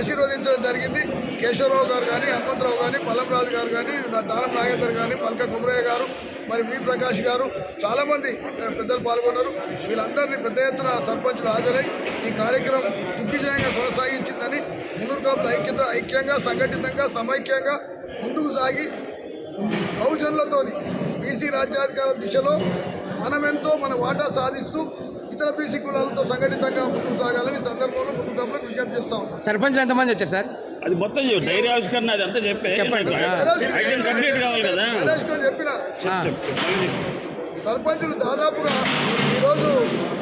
ఆశీర్వదించడం జరిగింది. కేశవరావు గారు కానీ హనుమంతరావు కానీ పల్లంరాజు గారు కానీ నా దానం నాగేందర్ కానీ పల్క కుమరయ్య గారు మరి వి ప్రకాష్ గారు చాలామంది పెద్దలు పాల్గొన్నారు. వీళ్ళందరినీ పెద్ద ఎత్తున సర్పంచులు హాజరై ఈ కార్యక్రమం దిగ్విజయంగా కొనసాగించిందని మున్నూరు ఐక్యత ఐక్యంగా సంఘటితంగా సమైక్యంగా ముందుకు సాగి బహుజనులతోని బీసీ రాజ్యాధికారం దిశలో మనమెంతో మన వాటా సాధిస్తూ ఇతర బీసీ కులాలతో సంఘటితంగా ముందుకు సాగాలని సందర్భంలో చేస్తాం. సర్పంచ్ ఎంతమంది వచ్చారు సార్? అది మొత్తం డైరీ ఆవిష్కరణ అది అంతా చెప్పే. చెప్పండి. కంప్లీట్ కావాలి కదా. చెప్పిన. సర్పంచులు దాదాపుగా ఈరోజు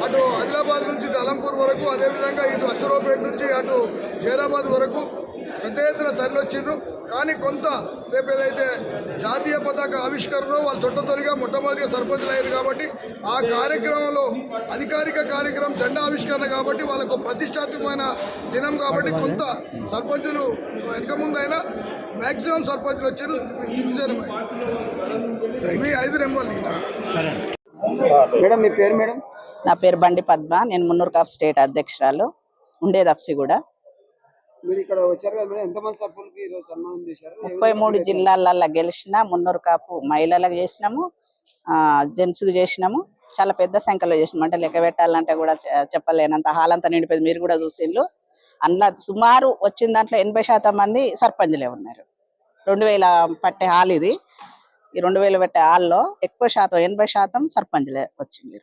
అటు ఆదిలాబాద్ నుంచి ఇటు అలంపూర్ వరకు అదేవిధంగా ఇటు అశ్వరావుపేట నుంచి అటు జైరాబాద్ వరకు పెద్ద ఎత్తున తరలివచ్చిండ్రు. కానీ కొంత రేపు ఏదైతే జాతీయ పతాక ఆవిష్కరణ వాళ్ళు తొట్టతొలిగా మొట్టమొదటిగా సర్పంచులు అయ్యారు కాబట్టి ఆ కార్యక్రమంలో అధికారిక కార్యక్రమం జెండా ఆవిష్కరణ కాబట్టి వాళ్ళకు ప్రతిష్టాత్మకమైన దినం కాబట్టి కొంత సర్పంచులు వెనక ముందైనా మ్యాక్సిమం సర్పంచులు వచ్చారు. మీ ఐదు నెంబర్లు సరే మేడం మీ పేరు మేడం? నా పేరు బండి పద్మ. నేను మున్నూరు కాఫ్ స్టేట్ అధ్యక్షురాలు. ఉండేది అఫ్సిగూడ మీరు ఇక్కడ వచ్చారు కదా మేడం ఎంతమంది సర్పంచ్కి ఈరోజు సన్మానం చేశారు? ముప్పై మూడు జిల్లాలలో గెలిచిన మున్నూరు కాపు మహిళలకు చేసినాము ఆ, జెంట్స్కు చేసినాము చాలా పెద్ద సంఖ్యలో చేసినాం అంటే లెక్క పెట్టాలంటే కూడా చెప్పలేనంత హాల్ అంతా నిండిపోయింది. మీరు కూడా చూసిండ్రు అందులో సుమారు వచ్చిన దాంట్లో ఎనభై శాతం మంది సర్పంచులే ఉన్నారు. రెండు వేల పట్టే హాల్ ఇది. ఈ రెండు వేలు పెట్టే హాల్లో ఎక్కువ శాతం ఎనభై శాతం సర్పంచులే వచ్చింది.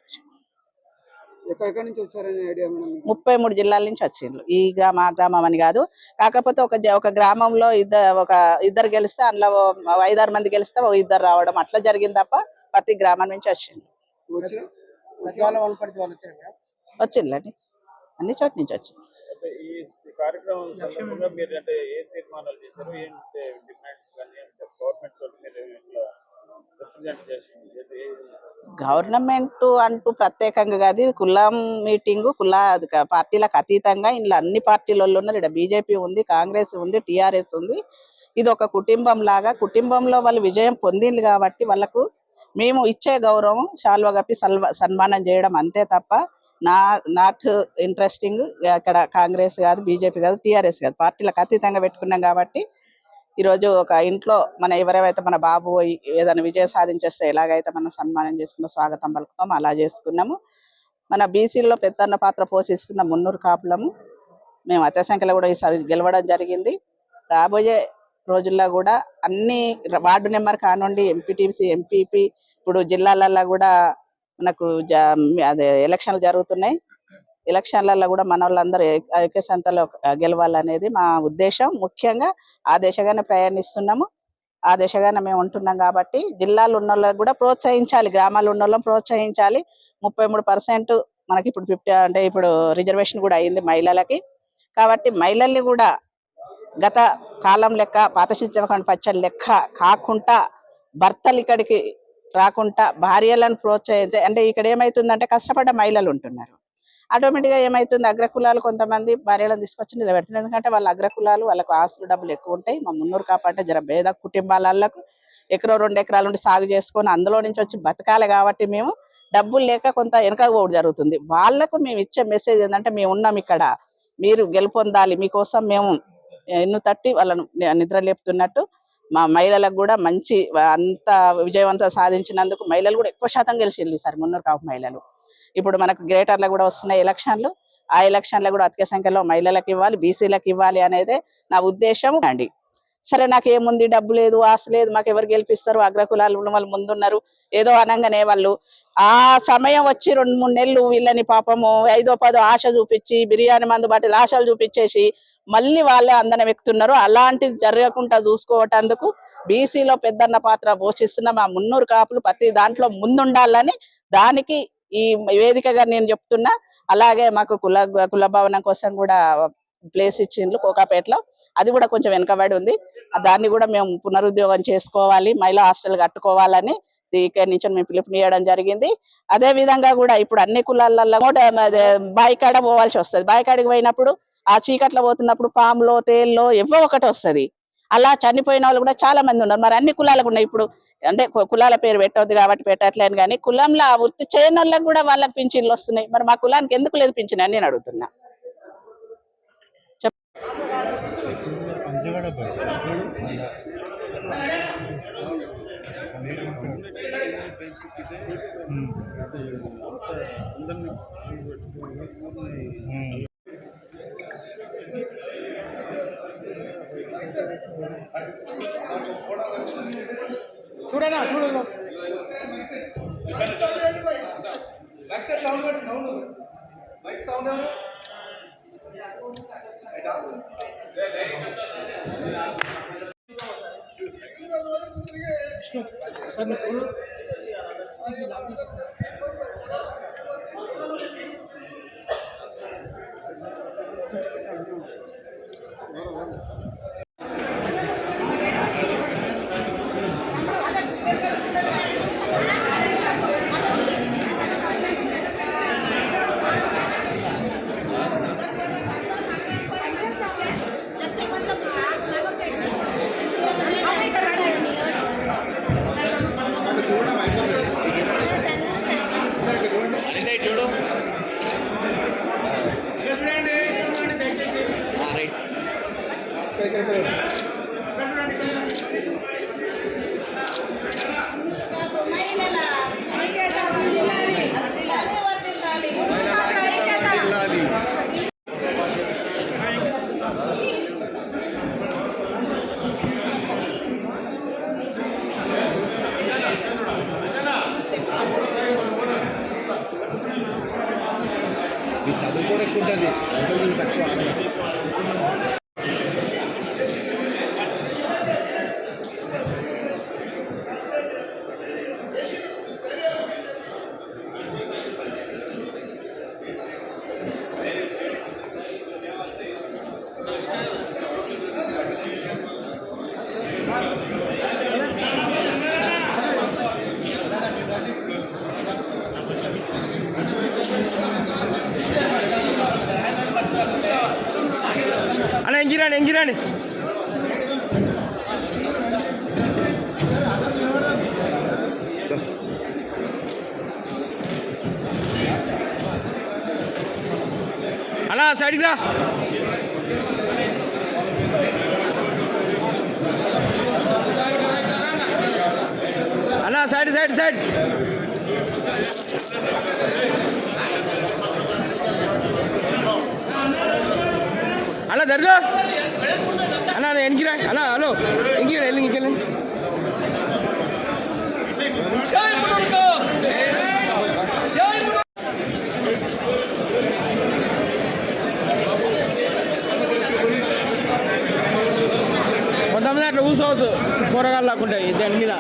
ఎక్కడెక్కడి నుంచి వచ్చారనే ఐడియా మేడం మీకు? ముప్పై మూడు జిల్లాల నుంచి వచ్చిండ్రు. ఈ గ్రామ ఆ గ్రామం అని కాదు. కాకపోతే ఒక జ- ఒక గ్రామంలో ఇద్దరు ఒక ఇద్దరు గెలిస్తే అందులో ఓ ఐదారు మంది గెలిస్తే ఒక ఇద్దరు రావడం అట్లా జరిగింది తప్ప ప్రతి గ్రామం నుంచి వచ్చిండ్రు. వచ్చిన వచ్చిండ్లండి అన్ని చోట్ల నుంచి వచ్చింది అంటే ఈ కార్యక్రమం సందర్భంగా మీరు అంటే ఏ తీర్మానాలు చేశారు? ఏం డిమాండ్స్ కానీ అంటే గవర్నమెంట్ తోటి మీరు ఇట్లా రిప్రజెంట్ చేసింది ఏది- ఏ- గవర్నమెంట్ అంటూ ప్రత్యేకంగా కాదు ఇది కులం మీటింగ్ కుల పార్టీలకు అతీతంగా ఇందులో అన్ని పార్టీలలో ఉన్నారు ఇక్కడ బీజేపీ ఉంది కాంగ్రెస్ ఉంది టిఆర్ఎస్ ఉంది. ఇది ఒక కుటుంబం లాగా కుటుంబంలో వాళ్ళు విజయం పొందింది కాబట్టి వాళ్ళకు మేము ఇచ్చే గౌరవం శాల్వ కప్పి సల్వ సన్మానం చేయడం అంతే తప్ప నా నాట్ ఇంట్రెస్టింగ్ అక్కడ కాంగ్రెస్ కాదు బీజేపీ కాదు టిఆర్ఎస్ కాదు. పార్టీలకు అతీతంగా పెట్టుకున్నాం కాబట్టి ఈరోజు ఒక ఇంట్లో మన ఎవరెవైతే మన బాబు ఏదైనా విజయం సాధించేస్తే ఎలాగైతే మనం సన్మానం చేసుకున్న స్వాగతం పలుకుతాం అలా చేసుకున్నాము. మన బీసీలో పెద్దన్న పాత్ర పోషిస్తున్న మున్నూరు కాపులము. మేము అత్య సంఖ్యలో కూడా ఈసారి గెలవడం జరిగింది. రాబోయే రోజుల్లో కూడా అన్ని వార్డు నెంబర్ కానివ్వండి ఎంపీటీసీ ఎంపీపీ ఇప్పుడు జిల్లాలలో కూడా మనకు జ అదే ఎలక్షన్లు జరుగుతున్నాయి. ఎలక్షన్లలో కూడా మన వాళ్ళందరూ ఐక్య సంతలో గెలవాలనేది మా ఉద్దేశం. ముఖ్యంగా ఆ దిశగానే ప్రయాణిస్తున్నాము. ఆ దిశగానే మేము ఉంటున్నాం కాబట్టి జిల్లాలు ఉన్న వాళ్ళకి కూడా ప్రోత్సహించాలి గ్రామాలు ఉన్న వాళ్ళని ప్రోత్సహించాలి. ముప్పై మూడు పర్సెంట్ మనకి ఇప్పుడు ఫిఫ్టీ అంటే ఇప్పుడు రిజర్వేషన్ కూడా అయింది మహిళలకి. కాబట్టి మహిళల్ని కూడా గత కాలం లెక్క పాత శిక్షణ పచ్చడి లెక్క కాకుండా భర్తలు ఇక్కడికి రాకుండా భార్యలను ప్రోత్సహిస్తే అంటే ఇక్కడ ఏమవుతుందంటే కష్టపడ్డ మహిళలు ఉంటున్నారు. ఆటోమేటిక్గా ఏమవుతుంది అగ్రకులాలు కొంతమంది భార్యలను తీసుకొచ్చి నిలబెడుతున్నారు ఎందుకంటే వాళ్ళ అగ్రకులాలు వాళ్ళకు ఆస్తులు డబ్బులు ఎక్కువ ఉంటాయి. మా మున్నూరు కాపాటే జర భేద కుటుంబాలకు ఎకరో రెండు ఎకరాల నుండి సాగు చేసుకొని అందులో నుంచి వచ్చి బతకాలి కాబట్టి మేము డబ్బులు లేక కొంత వెనక కూడా జరుగుతుంది. వాళ్ళకు మేము ఇచ్చే మెసేజ్ ఏంటంటే మేము ఉన్నాం ఇక్కడ. మీరు గెలుపొందాలి. మీకోసం మేము ఎన్ను తట్టి వాళ్ళను నిద్ర లేపుతున్నట్టు మా మహిళలకు కూడా మంచి అంత విజయవంతం సాధించినందుకు మహిళలు కూడా ఎక్కువ శాతం గెలిచింది సార్ మున్నూరు కాపు మహిళలు. ఇప్పుడు మనకు గ్రేటర్లో కూడా వస్తున్నాయి ఎలక్షన్లు. ఆ ఎలక్షన్లో కూడా అధిక సంఖ్యలో మహిళలకు ఇవ్వాలి బీసీలకు ఇవ్వాలి అనేది నా ఉద్దేశం అండి. సరే నాకు ఏముంది? డబ్బు లేదు ఆశ లేదు మాకు ఎవరు గెలిపిస్తారు? అగ్రకులాలు వాళ్ళు ముందున్నారు. ఏదో అనగానే వాళ్ళు. ఆ సమయం వచ్చి రెండు మూడు నెలలు వీళ్ళని పాపము ఐదో పదో ఆశ చూపించి బిర్యానీ మందు బాటిల్ ఆశలు చూపించేసి మళ్ళీ వాళ్ళే అందనం ఎక్కుతున్నారు. అలాంటిది జరగకుండా చూసుకోవటందుకు బీసీలో పెద్దన్న పాత్ర పోషిస్తున్న మా మున్నూరు కాపులు ప్రతి దాంట్లో ముందుండాలని దానికి ఈ వేదికగా నేను చెప్తున్నా అలాగే మాకు కుల కుల భవనం కోసం కూడా ప్లేస్ ఇచ్చిండ్రు కోకాపేటలో. అది కూడా కొంచెం వెనకబడి ఉంది. దాన్ని కూడా మేము పునరుద్యోగం చేసుకోవాలి మహిళా హాస్టల్ కట్టుకోవాలని ఇక్కడి నుంచి మేము పిలుపునియడం జరిగింది. అదే విధంగా కూడా ఇప్పుడు అన్ని కులాలలో కూడా బాయికాడ పోవాల్సి వస్తుంది. బాయికాడికి పోయినప్పుడు ఆ చీకట్లో పోతున్నప్పుడు పాములో తేల్లో ఎవో ఒకటి వస్తుంది. అలా చనిపోయిన వాళ్ళు కూడా చాలా మంది ఉన్నారు. మరి అన్ని కులాలకు ఉన్నాయి. ఇప్పుడు అంటే కులాల పేరు పెట్టవద్దు కాబట్టి పెట్టట్లేను కానీ కులంలో ఆ వృత్తి చేయని వాళ్ళకి కూడా వాళ్ళకి పింఛన్లు వస్తున్నాయి. మరి మా కులానికి ఎందుకు లేదు పింఛన్ అని నేను అడుగుతున్నా. బస్ చూడనా? చూడనా మహిళల ఐక్యత వర్ధిల్లాలి. వర్ధిల్లాలి. మహిళల ఐక్యత. చదువు కూడా ఎక్కువ ఉంటుంది. ఉంటుంది తక్కువ எங்கிரானு எங்கிரானு அண்ணா சைடுக்குடா அண்ணா side side side side side అన్న జరుగు అన్న అన్న వెనక్కిరా అన్న హలో ఇంకి వెళ్ళి ఇంకెళ్ళండి కొంతమంది అట్లా కూర్చోవచ్చు కూరగాయలు లాక్కుంటాయి దాని మీద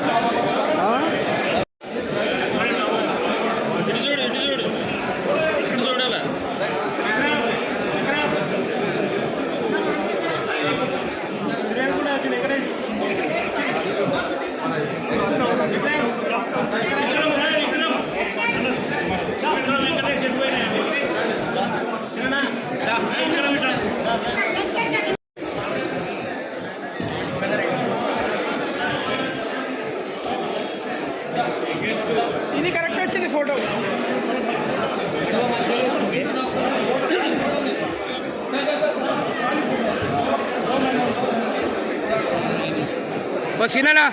Pues Bocinala.